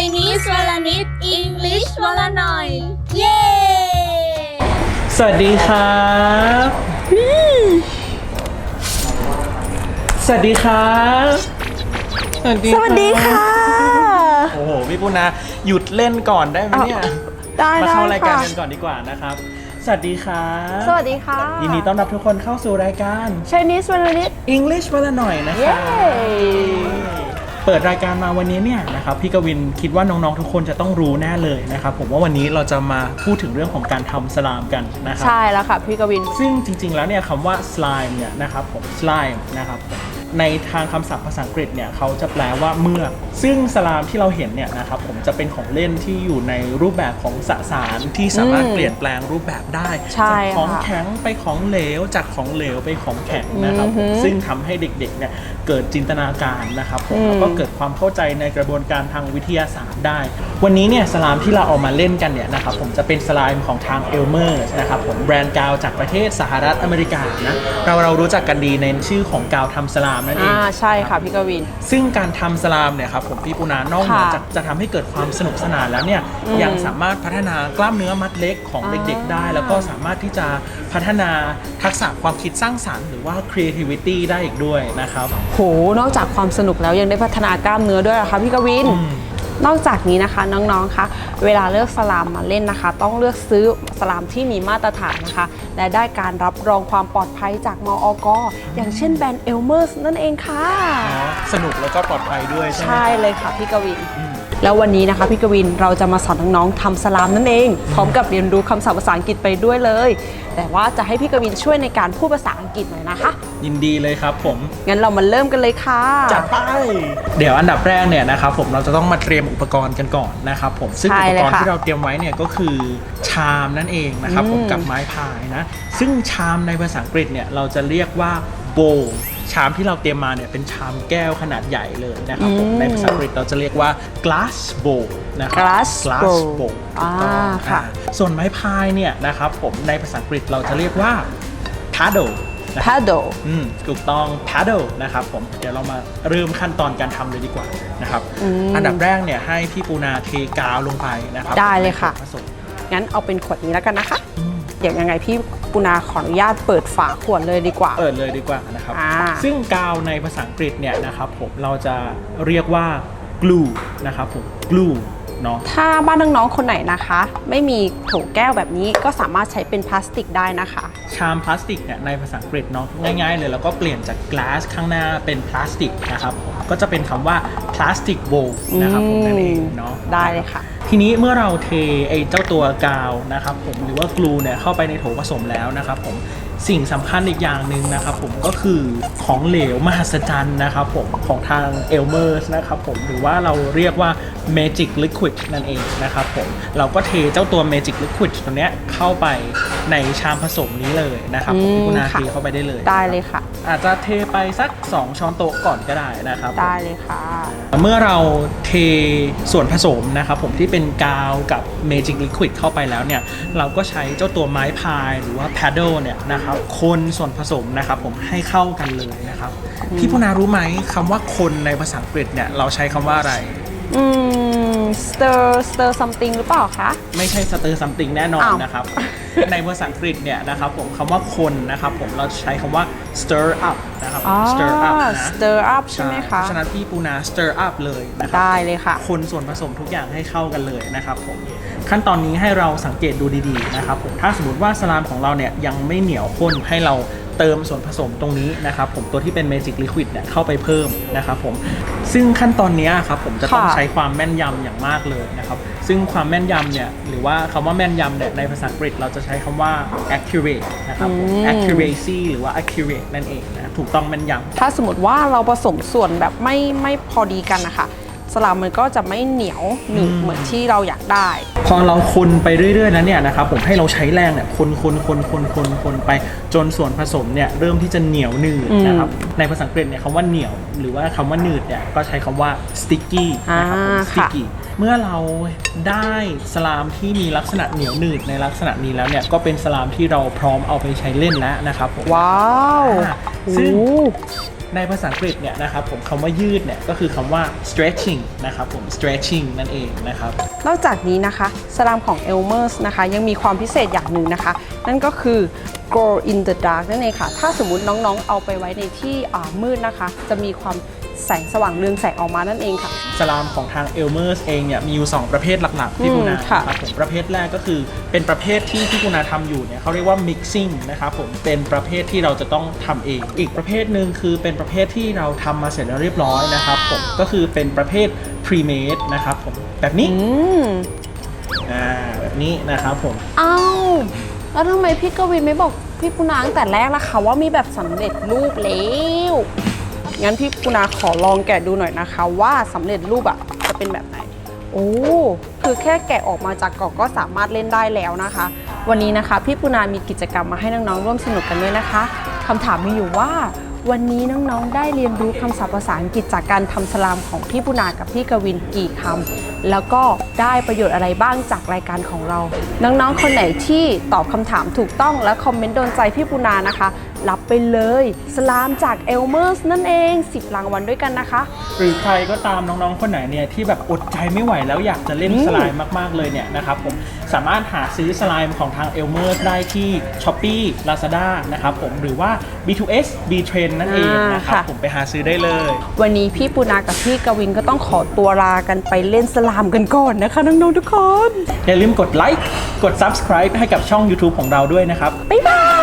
Chinese วันละนิด English วันละหน่อย เย้ สวัสดีครับ สวัสดีครับ สวัสดีสวัสดีค่ะ โอ้โห พี่ปุณาหยุดเล่นก่อนได้ไหมเนี่ย ได้มาได้เข้ารายการค่ะกันก่อนดีกว่านะครับ สวัสดีครับสวัสดีค่ะยินดีต้อนรับทุกคนเข้าสู่รายการ Chinese วันละนิด English วันละหน่อยนะคเย้ รับ เปิดรายการมาวันนี้เนี่ยนะครับพี่กวินคิดว่าน้องๆทุกคนจะต้องรู้แน่เลยนะครับผมว่าวันนี้เราจะมาพูดถึงเรื่องของการทำสลามกันนะครับใช่แล้วค่ะพี่กวิน ซึ่งจริงๆแล้วเนี่ยคำว่า slime เนี่ยนะครับผม slime นะครับ ในทางคำศัพท์ภาษาอังกฤษเนี่ยเขาจะแปลว่าเมือก ซึ่งสลามที่เราเห็นเนี่ยนะครับผมจะเป็นของเล่นที่อยู่ในรูปแบบของสสารที่สามารถอืมเปลี่ยนแปลงรูปแบบได้ใช่จากของค่ะแข็งไปของเหลวจากของเหลวไปของแข็งนะครับผมอือหือซึ่งทำให้เด็กๆเนี่ยเกิดจินตนาการนะครับผมอืมแล้วก็เกิดความเข้าใจในกระบวนการทางวิทยาศาสตร์ได้ วันนี้เนี่ยสลามที่เราเอามาเล่นกันเนี่ยนะครับผมจะเป็นสลามของทางเอลเมอร์นะครับผมแบรนด์กาวจากประเทศสหรัฐอเมริกานะเราเรารู้จักกันดีในชื่อของกาวทำสลามนั่นเองอ่าใช่ค่ะพี่กวิน ซึ่งการทำสลามเนี่ยครับผมพี่ปูนานอกเหนือค่ะจากจะทำให้เกิดความสนุกสนานแล้วเนี่ยอืมยังสามารถพัฒนากล้ามเนื้อมัดเล็กของอ่าเด็กๆ ได้ แล้วก็สามารถที่จะพัฒนาทักษะความคิดสร้างสรรค์หรือว่า creativity ได้อีกด้วยนะครับ โหนอกจากความสนุกแล้วยังได้พัฒนากล้ามเนื้อด้วยเหรอคะพี่กวิน อืม นอกจากนี้นะคะน้องๆคะเวลาเลือกสลามมาเล่นนะคะ ต้องเลือกซื้อสลามที่มีมาตรฐานนะคะ และได้การรับรองความปลอดภัยจากมออกอย่างเช่นแบรนด์เอลเมอร์สนั่นเองค่ะอ๋อสนุกแล้วก็ปลอดภัยด้วยใช่ไหมใช่เลยค่ะพี่กวินอืม แล้ววันนี้นะคะพี่กวินเราจะมาสอนน้องๆทำสลามนั่นเอง พร้อมกับเรียนรู้คำศัพท์ภาษาอังกฤษไปด้วยเลย แต่ว่าจะให้พี่กวินช่วยในการพูดภาษาอังกฤษหน่อยนะคะ ยินดีเลยครับผม งั้นเรามาเริ่มกันเลยค่ะจัดไป เดี๋ยวอันดับแรกเนี่ยนะครับผมเราจะต้องมาเตรียมอุปกรณ์กันก่อนนะครับผมซึ่งใช่อุปเลยกรณ์ค่ะที่เราเตรียมไว้เนี่ยก็คือชามนั่นเองนะครับผมอืมกับไม้พายนะซึ่งชามในภาษาอังกฤษเนี่ยเราจะเรียกว่า bowl ชามที่เราเตรียมมาเนี่ยเป็นชามแก้วขนาดใหญ่เลยนะครับผมอืมในภาษาอังกฤษเราจะเรียกว่า glass bowl นะครั glass bowl bowl อ่าถูกต้องค่ะอ่าส่วนไม้พายเนี่ยนะครับผมในภาษาอังกฤษเราจะเรียกว่า paddle นะครับ paddle อืมถูกต้อง paddle นะครับผมเดี๋ยวเรามาเริ่มขั้นตอนการทำเลยดีกว่านะครับอืมอันดับแรกเนี่ยให้พี่ปูนาเทกาวลงไปนะครับ ได้เลยค่ะ ผสมงั้นเอาเป็นขวดนี้แล้วกันนะคะอืม เดี๋ยวยังไงพี่ปุนาขออนุญาตเปิดฝาขวดเลยดีกว่า เปิดเลยดีกว่านะครับ อ่า ซึ่งกาวในภาษาอังกฤษเนี่ยนะครับผมเราจะเรียกว่า glue นะครับผม glue เนาะ ถ้าบ้านน้องๆคนไหนนะคะ ไม่มีโถแก้วแบบนี้ก็สามารถใช้เป็นพลาสติกได้นะคะ ชามพลาสติกเนี่ยในภาษาอังกฤษเนาะง่ายๆเลยแล้วก็เปลี่ยนจาก glass ข้างหน้าเป็นพลาสติกนะครับผมก็จะเป็นคำว่า plastic bowl นะครับผมนั่นเองเนาะ ได้เลยค่ะ ทีนี้เมื่อเราเทไอ้เจ้าตัวกาวนะครับผมหรือว่ากลูเนี่ยเข้าไปในโถผสมแล้วนะครับผม สิ่งสำคัญอีกอย่างหนึ่งนะครับผมก็คือของเหลวมหัศจรรย์นะครับผมของทางเอลเมอร์สนะครับผมหรือว่าเราเรียกว่า Magic Liquid นั่นเองนะครับผมเราก็เทเจ้าตัว Magic Liquid ตัวเนี้ยเข้าไปในชามผสมนี้เลยนะครับผมอืมพี่กุณาค่ะเทเข้าไปได้เลยได้เลยค่ะ อาจจะเทไปสัก 2 ช้อนโต๊ะก่อนก็ได้นะครับได้เลยค่ะ เมื่อเราเทส่วนผสมนะครับผมที่เป็นกาวกับ Magic Liquid เข้าไปแล้วเนี่ยเราก็ใช้เจ้าตัวไม้พายหรือว่า paddle เนี่ยนะครับคนส่วนผสมนะครับผมให้เข้ากันเลยนะครับพี่พุนารู้ไหมคำว่าคนในภาษาอังกฤษเนี่ยเราใช้คำว่าอะไร อืม stir stir something หรือเปล่าคะ ไม่ใช่ stir something แน่นอนอ้าว นะครับ ในภาษาอังกฤษเนี่ยนะครับผมคำว่าคนนะครับผมเราใช้คำว่า stir up นะครับ อ๋อ stir up นะ stir up ใช่ไหมเพคะราะฉะนั้นพี่ปูนา stir up เลยนะครับได้เลยค่ะ คนส่วนผสมทุกอย่างให้เข้ากันเลยนะครับผมขั้นตอนนี้ให้เราสังเกตดูดีๆนะครับผมถ้าสมมติว่าสลามของเราเนี่ยยังไม่เหนียวข้นให้เรา เติมส่วนผสมตรงนี้นะครับผมตัวที่เป็น Magic Liquid เนี่ยเข้าไปเพิ่มนะครับผมซึ่งขั้นตอนเนี้ยครับผมจะต้องค่ะ ใช้ความแม่นยำอย่างมากเลยนะครับซึ่งความแม่นยำเนี่ยหรือว่าคำว่าแม่นยำเนี่ยในภาษาอังกฤษเราจะใช้คำว่า accurate นะครับผมอืม accuracy หรือว่า accurate นั่นเองนะถูกต้องแม่นยำ ถ้าสมมติว่าเราผสมส่วนแบบไม่ไม่พอดีกันนะคะ สลามมันก็จะไม่เหนียวหนึบอืมเหมือนที่เราอยากได้ พอเราคนไปเรื่อยๆนั้นเนี่ยนะครับผมให้เราใช้แรงเนี่ยคนคนคนคนคนคนไปจนส่วนผสมเนี่ยเริ่มที่จะเหนียวหนืดอืมนะครับในภาษาอังกฤษเนี่ยคำว่าเหนียว หรือว่าคำว่าหนืดเนี่ยก็ใช้คำว่า sticky นะครับผมอ่าค่ะ sticky เมื่อเราได้สลามที่มีลักษณะเหนียวหนืดในลักษณะนี้แล้วเนี่ยก็เป็นสลามที่เราพร้อมเอาไปใช้เล่นแล้วนะครับผมว้าวอ่าโอ้ซึ่งโห ในภาษาอังกฤษเนี่ยนะครับผมคำว่ายืดเนี่ยก็คือคำว่า stretching นะครับผม stretching นั่นเองนะครับ นอกจากนี้นะคะสลามของ Elmer's นะคะยังมีความพิเศษอย่างหนึ่งนะคะ นั่นก็คือ glow in the dark นั่นเองค่ะ ถ้าสมมุติน้องๆเอาไปไว้ในที่มืดนะคะ จะมีความ แสงสว่างเรืองแสงออกมานั่นเองค่ะ สลามของทางเอลเมอร์สเองเนี่ยมีอยู่ 2 ประเภทหลักๆที่อืมคุณนาค่ะครับผมประเภทแรกก็คือเป็นประเภทที่ที่คุณนาทำอยู่เนี่ยเขาเรียกว่า mixing นะครับผมเป็นประเภทที่เราจะต้องทำเอง อีกประเภทหนึ่งคือเป็นประเภทที่เราทำมาเสร็จแล้วเรียบร้อยนะครับผมก็คือเป็นประเภท pre-made นะครับผมแบบนี้อืมอ่าแบบนี้นะครับผมเอ้าแล้วทำไมพี่กวินไม่บอกพี่ปุนาตั้งแต่แรกล่ะคะว่ามีแบบสำเร็จรูปแล้ว งั้นพี่ปุนาขอลองแกะดูหน่อยนะคะ ว่าสำเร็จรูปอะจะเป็นแบบไหน โอ้คือแค่แกะออกมาจากกล่องก็สามารถเล่นได้แล้วนะคะ วันนี้นะคะ พี่ปุนามีกิจกรรมมาให้น้องๆร่วมสนุกกันด้วยนะคะคำถามมีอยู่ว่า วันนี้น้องๆได้เรียนรู้คำศัพท์ภาษาอังกฤษจากการทำสลามของพี่ปุนากับพี่กวินกี่คำแล้วก็ได้ประโยชน์อะไรบ้างจากรายการของเรา น้องๆคนไหนที่ตอบคำถามถูกต้องและคอมเมนต์โดนใจพี่ปุนานะคะ รับไปเลย สลามจากเอลเมอร์สนั่นเอง 10 รางวัลด้วยกันนะคะ หรือใครก็ตามน้องๆ คนไหนเนี่ยที่แบบอดใจไม่ไหวแล้วอยากจะเล่นอืมสไลม์มากๆเลยเนี่ยนะครับผมสามารถหาซื้อสไลม์ของทาง e l m e r ได้ที่ s h o p e e Lazada นะครับผมหรือว่า B2S B Trend นั่นเองนะครับผมไปหาซื้อได้เลย วันนี้พี่ปุนากับพี่กวินก็ต้องขอตัวลากันไปเล่นสลามกันก่อนนะคะน้องๆทุกคน อย่าลืมกดไลค์กด Subscribe ให้กับช่อง YouTube ของเราด้วยนะครับบ๊ายบาย